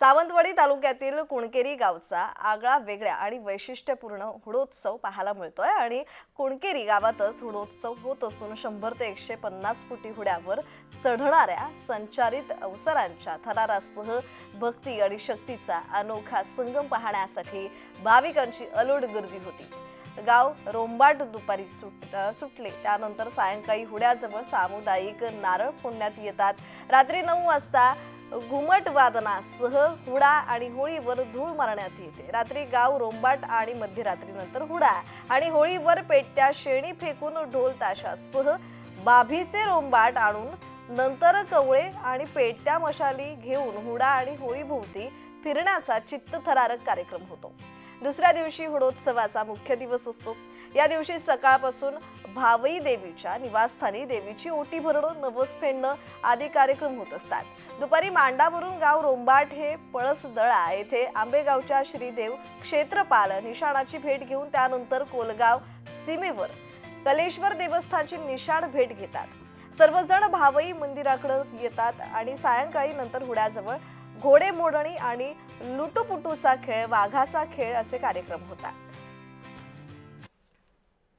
सावंतवाडी तालुक्यातील कुणकेरी गावचा आगळा वेगळ्या आणि वैशिष्ट्यपूर्ण हुडोत्सव पाहायला मिळतोय आणि कुणकेरी गावातच हुडोत्सव होत असून शंभर ते एकशे पन्नास फुटी हुड्यावर चढणाऱ्या संचारित अवसरांच्या थरारासह भक्ती आणि शक्तीचा अनोखा संगम पाहण्यासाठी भाविकांची अलोट गर्दी होती. गाव रोंबाट दुपारी सुट सुटले. त्यानंतर सायंकाळी हुड्याजवळ सामुदायिक नारळ फोडण्यात येतात. रात्री नऊ वाजता घुमट वादनासह हुडा आणि होळीवर धूळ मारण्यात येते. रात्री गाव रोंबाट आणि मध्यरात्रीनंतर हुडा आणि होळीवर पेटत्या शेणी फेकून ढोल ताशासह बाभीचे रोंबाट आणून नंतर कवळे आणि पेटत्या मशाली घेऊन हुडा आणि होळीभोवती फिरण्याचा चित्तथरारक कार्यक्रम होतो. दुसऱ्या दिवशी हुडोत्सवाचा मुख्य दिवस असतो. या दिवशी सकाळपासून भावई देवीच्या निवासस्थानी देवीची ओटी भरणं नवस फेडणं आदी कार्यक्रम होत असतात. दुपारी मांडावरून गाव रोंबाट हे पळसदळा येथे आंबेगावच्या श्रीदेव क्षेत्रपाल निशाणाची भेट घेऊन त्यानंतर कोलगाव सीमेवर कलेश्वर देवस्थानची निशाण भेट घेतात. सर्वजण भावई मंदिराकडे येतात आणि सायंकाळी नंतर हुड्याजवळ घोडेमोडणी आणि लुटुपुटूचा खेळ वाघाचा खेळ असे कार्यक्रम होतात.